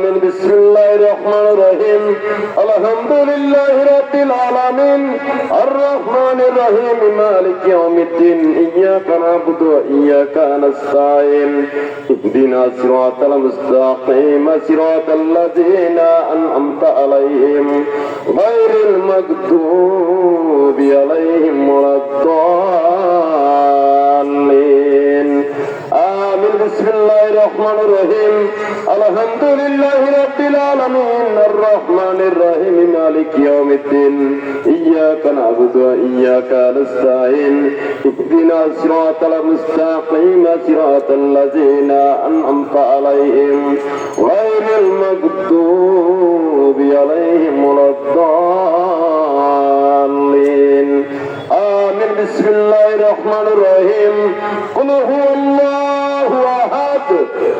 আলামিন, বিসমিল্লাহির রহমানির রহিম। আলহামদুলিল্লাহি রাব্বিল আলামিন। আর রহমানির রহিম। মালিক ইয়াউমিদ্দিন। ইয়াকা নাবুদু ওয়া ইয়াকা নাস্তাইন ইহদিনা সিরাতাল মুস্তাকিম। সিরাতাল লাযীনা আনআমতা আলাইহিম। গায়রিল মাগদুবি আলাইহিম ওয়ালাদ الرحمن الرحيم الحمد لله رب العالمين الرحمن الرحيم مالك يوم الدين إياك نعبد وإياك نستعين اهدنا صراط المستقيم صراط الذين أنعمت عليهم غير المغضوب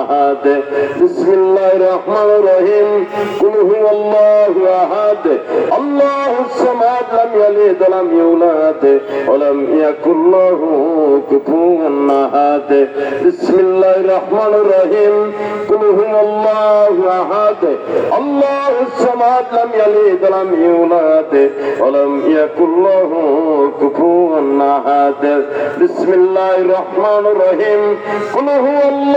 আহাদ বিসমিল্লাহির রহমানির রহিম। কুল হুয়াল্লাহু আহাদ। আল্লাহুস সামাদ লাম ইয়ালিদ ওয়া লাম ইউলাদ ওয়া লাম ইয়াকুল lahu কুফুয়ান আহাদ। বিসমিল্লাহির রহমানির রহিম। কুল হুয়াল্লাহু আহাদ। আল্লাহুস সামাদ লাম ইয়ালিদ ওয়া লাম ইউলাদ ওয়া লাম ইয়াকুল lahu কুফুয়ান আহাদ। বিসমিল্লাহির রহমানির রহিম। কুল হুয়াল্লাহু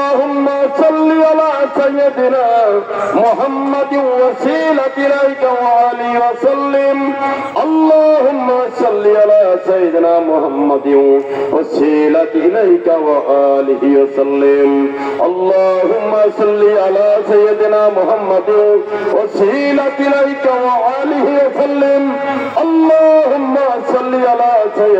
اللهم صل على سيدنا محمد وسيلة إليك وعلي وسلم. اللهم صل على سيدنا محمد وسيلة إليك وآله وسلم. اللهم صل على سيدنا محمد وسيلة إليك وآله وسلم.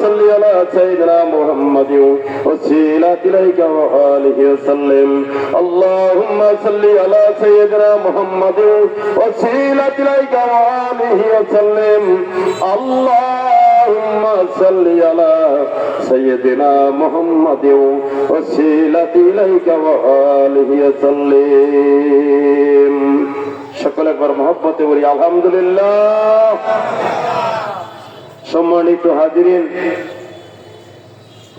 صل على سيدنا محمد وسيلة إليك وآله وسلم اللهم صل على سيدنا محمد وسيلة إليك وآله وسلم اللهم صل على سيدنا محمد وسيلة إليك وآله وسلم সকল একবার মহব্বতে বলি আলহামদুলিল্লাহ সম্মানিত হাজিরিন,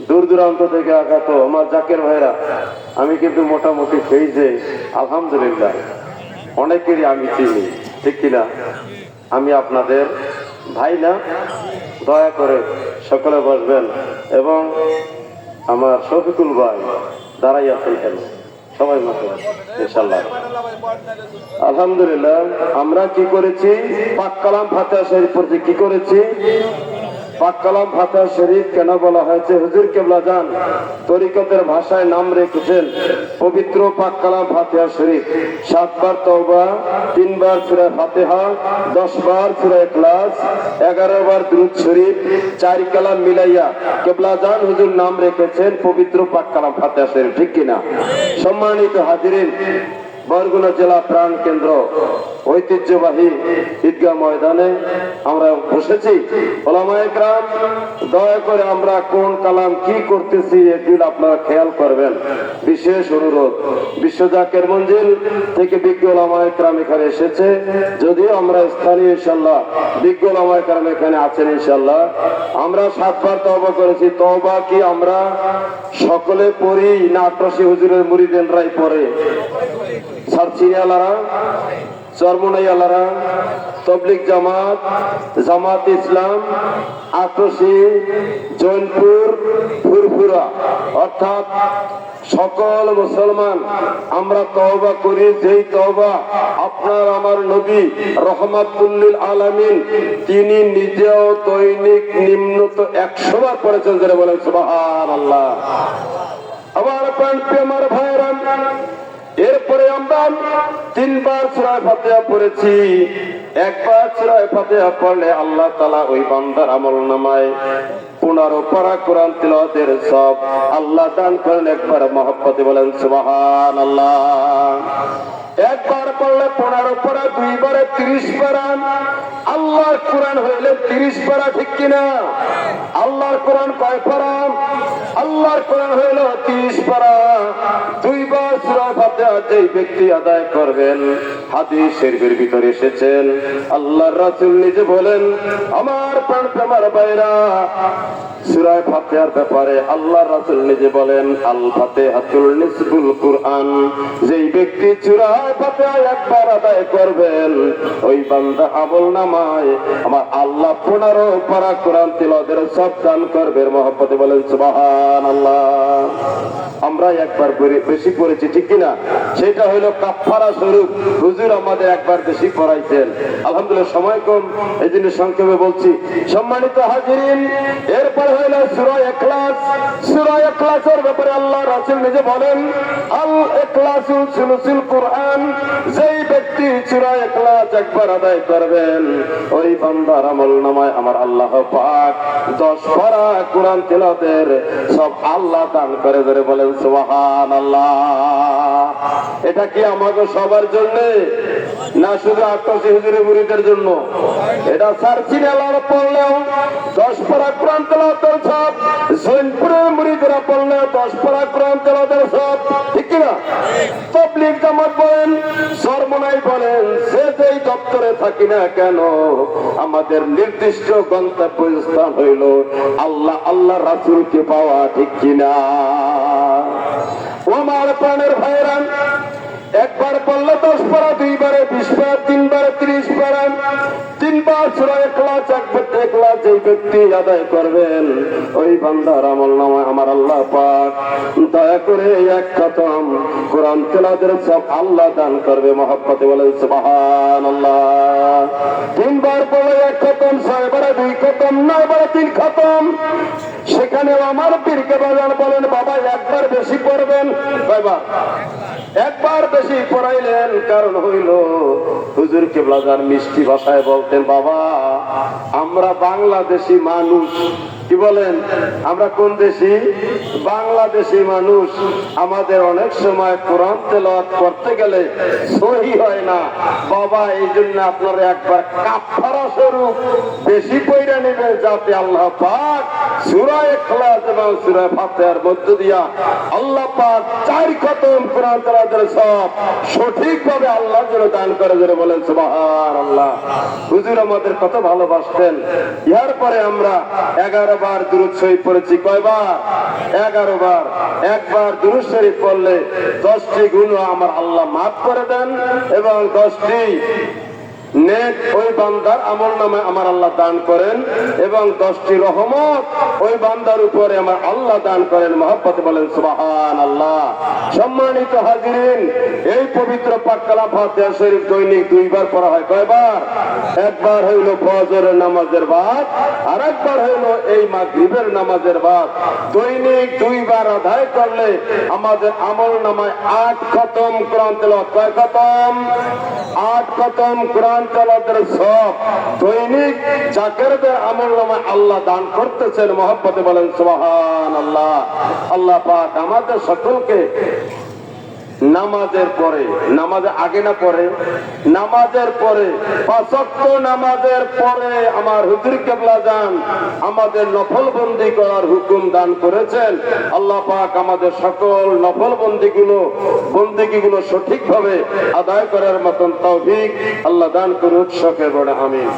দূর দূরান্ত থেকে আঘাত আমার জাকের ভাইরা আমি কিন্তু মোটামুটি ফেইজে আলহামদুলিল্লাহ, অনেকেরই আমি চিনি, ঠিক কিনা? আমি আপনাদের ভাই না, দয়া করে সকলে বসবেন এবং আমার শফিকুল ভাই দাঁড়াই আছেন সবাই মতো ইনশাল্লাহ আলহামদুলিল্লাহ আমরা কি করেছি? পাক কালাম ফাতে শরীফ পড়তে কি করেছি? পাক কালাম ফাতেহা শরীফ কেন বলা হয়েছে? হুজুর কেবলা জান তরিকতের ভাষায় নাম রেখেছেন। পবিত্র পাক কালাম ফাতেহা শরীফ। সাতবার তওবা, তিনবার সূরা ফাতেহা দশ বার সূরা ইখলাস এগারো বার দুরূদ শরীফ, চার কালাম মিলাইয়া। কেবলা জান হুজুর নাম রেখেছেন পবিত্র পাক কালাম ফাতেহা শরীফ। ঠিক কিনা? সম্মানিত হাজিরিন বরগুনা জেলা প্রাণ কেন্দ্র। ঐতিহ্যবাহী ঈদগাহ ময়দানে আমরা বসেছি। দয়া করে আমরা কোন কালাম কি করতেছি একদিন আপনারা খেয়াল করবেন। বিশেষ অনুরোধ, বিশ্বজাকের মঞ্জিল থেকে বিজ্ঞ ওলামায়াম এখানে এসেছে। যদিও আমরা স্থানীয় ইনশাল্লাহ বিজ্ঞ ওলামায়াম এখানে আছেন ইনশাল্লাহ আমরা সাতবার তবা করেছি। তবা কি আমরা সকলে পড়ি না আট্রাসী হুজুরের মুরিদেনরাই পড়ে? চরমনাইয়ালারা তবলিক জামাত জামাত ইসলাম আটশি জৈনপুর, ফুরফুরা। অর্থাৎ সকল মুসলমান, আমরা তওবা করি, যেই তওবা আপনার আমার নবী রহমাতুল্লিল আলামিন, তিনি নিজেও দৈনিক নিম্নত একশো বার পড়েছেন যারা বলেন সুবাহান আল্লাহ আমার প্রাণ প্রেমার ভাইরান এরপরে আমরা তিনবার সুরায় ফাতেহা পড়েছি। একবার সুরায় ফাতেহা পড়লে আল্লাহ তালা ওই বান্দার আমল নামায় পুনর পরা কোরআন তিলতের সব আল্লাহ দান করেন, একবার মহব্বতে বলেন সুবাহান আল্লাহ একবার পড়লে পনেরো পারা দুইবারে তিরিশ পারা আল্লাহর কোরআন হইলে তিরিশ পারা ঠিক কিনা? আল্লাহর কোরআন কয় পারা আল্লাহর কোরআন হইল তিরিশ পারা দুইবার সূরা ফাতিহা যেই ব্যক্তি আদায় করবেন হাদিস শরীফের ভিতরে এসেছেন। আল্লাহর রাসূল নিজে বলেন, আমার প্রাণ প্রেমার বাইরা। সূরা ফাতিহার ব্যাপারে আল্লাহর রাসূল নিজে বলেন আল ফাতিহাতুল নিসবুল কুরআন। যেই ব্যক্তি সূরা ফাতিহা একবার আদায় করবেন। ওই বান্দা আমল নামায়। আমার আল্লাহ পনেরো পারা কোরআন তিলদের সব দান করবে। মহব্বতে বলেন সুবাহান আল্লাহ আমরা একবার বেশি পড়েছি, ঠিক কিনা? সেটা হইল কাফারা স্বরূপ। হুজুর আমাদের একবার বেশি পড়াইছেন আলহামদুলিল্লাহ, সময় কম। এই জন্য সংক্ষেপে বলছি, সম্মানিত হাজিরিন, এরপর হইল সুরা এখলাস সুরা এখলাসের ব্যাপারে আল্লাহ রাসূল নিজে বলেন আল এখলাসু সুলুসুল কোরআন যেই ব্যক্তি সুরা এখলাস একবার আদায় করবেন, ওই বান্দার আমল নামায় আমার আল্লাহ পাক দশ পারা কোরআন তিলাতের সব আল্লাহ দান করে ধরে বলেন সুবহান আল্লাহ এটা কি আমাকে সবার জন্য? না শুধু হুজুরের মুরিদের জন্য? এটা সার্চিন এলার পড়লেও দশ পারা কোরআন তেলাতের সব জৈনপুরের মুরিদরা পড়লেও দশ পারা কোরআন তেলাতের সব, ঠিক কিনা? তবলিগ জামাত বলেন দপ্তরে থাকি না কেন? আমাদের নির্দিষ্ট গন্তব্য স্থান হইল আল্লাহ আল্লাহ রাসুলকে পাওয়া ঠিক কিনা। আমার প্রাণের ভাইরান, একবার পড়লে দশ পারা, দুইবারে বিশ তিনবারে একবার যে ব্যক্তি আদায় করবেন, ওই বান্দার আমল নামায় আমার আল্লাহ পাক। দয়া করে এক খতম কোরআন তেলাদের সব আল্লাহ দান করবে মহাপতি বলেন সুবহান আল্লাহ তিনবার পড়লে এক খতম, ছয়বারে বলে খতম। সেখানে আমার পীরকে বলেন বাবা, একবার বেশি পড়বেন বাবা, একবার বেশি পড়াইলেন, কারণ হইল হুজুর কেবলাজার মিষ্টি ভাষায় বলতেন, বাবা, আমরা বাংলাদেশি মানুষ কি বলেন? আমরা কোন দেশি? বাংলাদেশি মানুষ। আমাদের অনেক সময় কোরআন তেলাওয়াত করতে গেলে সহি হয় না। বাবা, এই জন্য আপনারা একবার কাফারা স্বরূপ বেশি পয়রা নেবে যাতে আল্লাহ পাক সূরা ইখলাস এবং সূরা ফাতিহার মধ্য দিয়া আল্লাহ পাক চার খতম কোরআন তেলাওয়াতের সব সঠিকভাবে আল্লাহ যেন দান করে যেন বলেন সুবহানাল্লাহ। হুজুর আমাদের কত ভালোবাসতেন। ইহার পরে আমরা এগারো বার দুরুদ শরীফ পড়েছি। কয়বার? এগারো বার একবার দুরুদ শরীফ পড়লে দশটি গুণ আমার আল্লাহ মাফ করে দেন এবং দশটি নেক ওই বান্দার আমল নামে আমার আল্লাহ দান করেন এবং দশটি রহমত ওই বান্দার উপরে আমার আল্লাহ দান করেন। মহাব্বত বলেন সুবাহান আল্লাহ সম্মানিত হাজিরিন, এই পবিত্র পাককালা ফাতিহা শরীফ দৈনিক দুইবার পড়া হয় কয়বার? একবার হইল ফজরের নামাজের বাদ আর একবার হইল এই মাগরিবের নামাজের বাদ। দৈনিক দুইবার আদায় করলে আমাদের আমল নামায় আট খতম কোরআন তেলাওয়াত। কয় খতম? আট খতম কোরআন তেলাওয়াতের সব দৈনিক জাকেরদের আমল নামে আল্লাহ দান করতেছেন। মহব্বতে বলেন সুবহান আল্লাহ আল্লাহ পাক আমাদের সকলকে নামাজের পরে, নামাজে আগে না পরে? নামাজের পরে পাঁচক্ত নামাজের পরে আমার হুজুর কেবলা যান আমাদের নফল বন্দি করার হুকুম দান করেছেন। আল্লাহ পাক আমাদের সকল নফল বন্দি গুলো বন্দিগি গুলো সঠিকভাবে আদায় করার মতন তৌফিক আল্লাহ দান করুক শখে বড় আমিন।